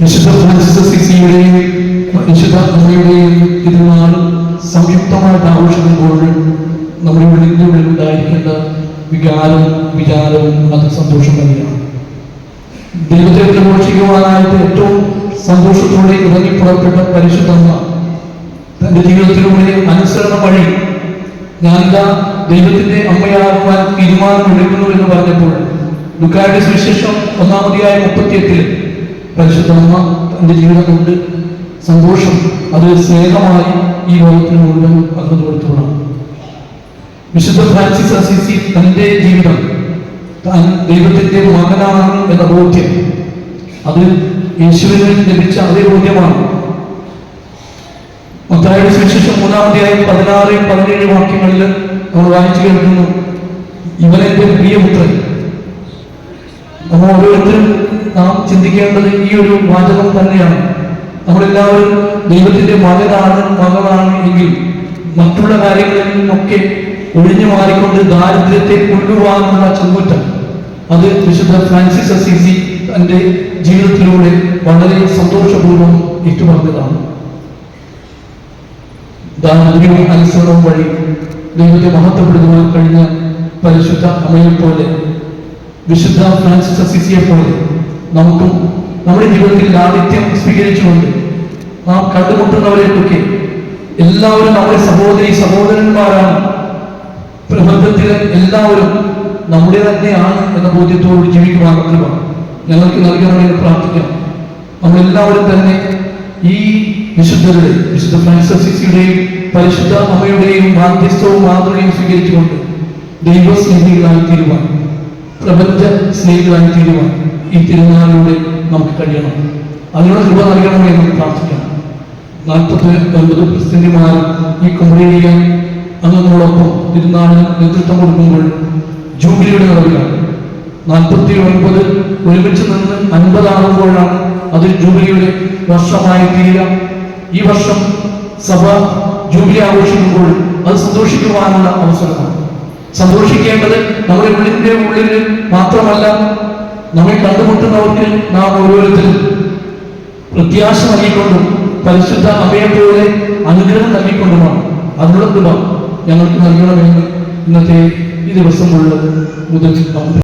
വിശുദ്ധ ഫ്രാൻസിസ് സിസിയുടെയും വിശുദ്ധ അമ്മയുടെയും തിരുനാൾ സംയുക്തമായിട്ട് ആഘോഷിക്കുമ്പോൾ നമ്മുടെ ഉള്ളിന്റെ ഉള്ളിൽ ഉണ്ടായിരിക്കേണ്ട വികാരം വിചാരവും അത് സന്തോഷം തന്നെയാണ്. ദൈവത്തെ സന്തോഷത്തോടെ ഇറങ്ങി പുറപ്പെട്ട പരിശുദ്ധമ്മ തന്റെ ജീവിതത്തിലൂടെ അനുസരണ വഴി ഞാനിതാ ദൈവത്തിന്റെ അമ്മയാകുവാൻ തീരുമാനമെടുക്കുന്നു എന്ന് പറഞ്ഞപ്പോൾ ദുഃഖായുടെ സുവിശേഷം ഒന്നാമതിയായ മുപ്പത്തിയെട്ടിൽ പരിശുദ്ധമ്മ തന്റെ ജീവിതം കൊണ്ട് സന്തോഷം അത് സ്നേഹമായി ഈ ലോകത്തിന് മുഴുവൻ പകർന്നു കൊടുത്തോളാം വിശുദ്ധ ഫ്രാൻസിസ് അസിസി തന്റെ ജീവിതം താൻ ദൈവത്തിന്റെ മകനാണ് എന്ന ബോധ്യം അത് യേശുവിന് ലഭിച്ച അതേ ബോധ്യമാണ്. മത്തായുടെ സുവിശേഷം മൂന്നാമത്തെയായി പതിനാറ് പതിനേഴ് വാക്യങ്ങളിൽ നമ്മൾ വായിച്ചു കേൾക്കുന്നു. ഇവനെന്റെ പ്രിയപുത്രൻ നമ്മൾ ഓരോരുത്തരും നാം ചിന്തിക്കേണ്ടത് ഈ ഒരു വാചകം തന്നെയാണ്. നമ്മളെല്ലാവരും ദൈവത്തിന്റെ മകനാണ് മകളാണ് എങ്കിൽ മറ്റുള്ള കാര്യങ്ങളിൽ നിന്നൊക്കെ ഒഴിഞ്ഞു മാറിക്കൊണ്ട് ദാരിദ്ര്യത്തെ കൊണ്ടുപോകാനുള്ള ചങ്കുറ്റം. അത് വിശുദ്ധ ഫ്രാൻസിസ് അസീസി തന്റെ ജീവിതത്തിലൂടെ വളരെ സന്തോഷപൂർവം ഏറ്റുപറഞ്ഞതാണ് ദാരിദ്ര്യവും അനുസരണവും വഴി ദൈവത്തെ മഹത്വപ്പെടുത്തുവാൻ കഴിഞ്ഞ പരിശുദ്ധ അമ്മയെ പോലെ വിശുദ്ധ ഫ്രാൻസിസ് അസിസിയെ പോലെ നമുക്കും നമ്മുടെ ജീവിതത്തിൽ ലാളിത്യം സ്വീകരിച്ചുകൊണ്ട് നാം കണ്ടുമുട്ടുന്നവരെയൊക്കെ എല്ലാവരും നമ്മുടെ സഹോദരി സഹോദരന്മാരാണ്. പ്രബന്ധത്തിലെ എല്ലാവരും നമ്മുടെ തന്നെയാണ് എന്ന ബോധ്യത്തോട് ജീവിക്കുവാൻ കൃപ ഞങ്ങൾക്ക് നൽകണമെന്ന് പ്രാർത്ഥിക്കാം. നമ്മളെല്ലാവരും തന്നെ ഈ വിശുദ്ധരുടെ വിശുദ്ധ ഫ്രാൻസിസിയുടെയും പരിശുദ്ധ അമ്മയുടെയും മാധ്യസ്ഥവും മാതൃകയും സ്വീകരിച്ചുകൊണ്ട് ദൈവസ്നേഹികളായി തീരുവാൻ പ്രപഞ്ച സ്നേഹികളായി തീരുവാൻ ഈ തിരുനാളിലൂടെ നമുക്ക് കഴിയണം. അതിനുള്ള കൃപ നൽകണമെന്ന് എന്ന് പ്രാർത്ഥിക്കാം. നാൽപ്പത്തി ഒൻപത് പ്രസിഡന്റുമാർ ഈ കുമരേരിയ അംഗങ്ങളോടൊപ്പം തിരുനാളിന് നേതൃത്വം കൊടുക്കുമ്പോൾ ജൂബിലിയുടെ നിറവിലാണ് നാൽപ്പത്തി ഒൻപത് ഒരുമിച്ച് നിന്ന് അൻപതാകുമ്പോഴാണ് അത് ജൂബിലിയുടെ വർഷമായി തീരുക ഈ വർഷം സഭ ജൂബിലി ആഘോഷിക്കുമ്പോൾ അത് സന്തോഷിക്കുവാനുള്ള അവസരമാണ്. സന്തോഷിക്കേണ്ടത് നമ്മുടെ ഉള്ളിന്റെ ഉള്ളിൽ മാത്രമല്ല നമ്മെ കണ്ടുമുട്ടുന്നവർക്ക് നാം ഓരോരുത്തരും പ്രത്യാശ നൽകിക്കൊണ്ടും പരിശുദ്ധ അഭയത്തോടെ അനുഗ്രഹം നൽകിക്കൊണ്ടുമാണ് അതിനുള്ള കൃപ ഞങ്ങൾക്ക് നൽകണമെന്ന് ഇന്നത്തെ ഈ ദിവസമുള്ള മുതൽ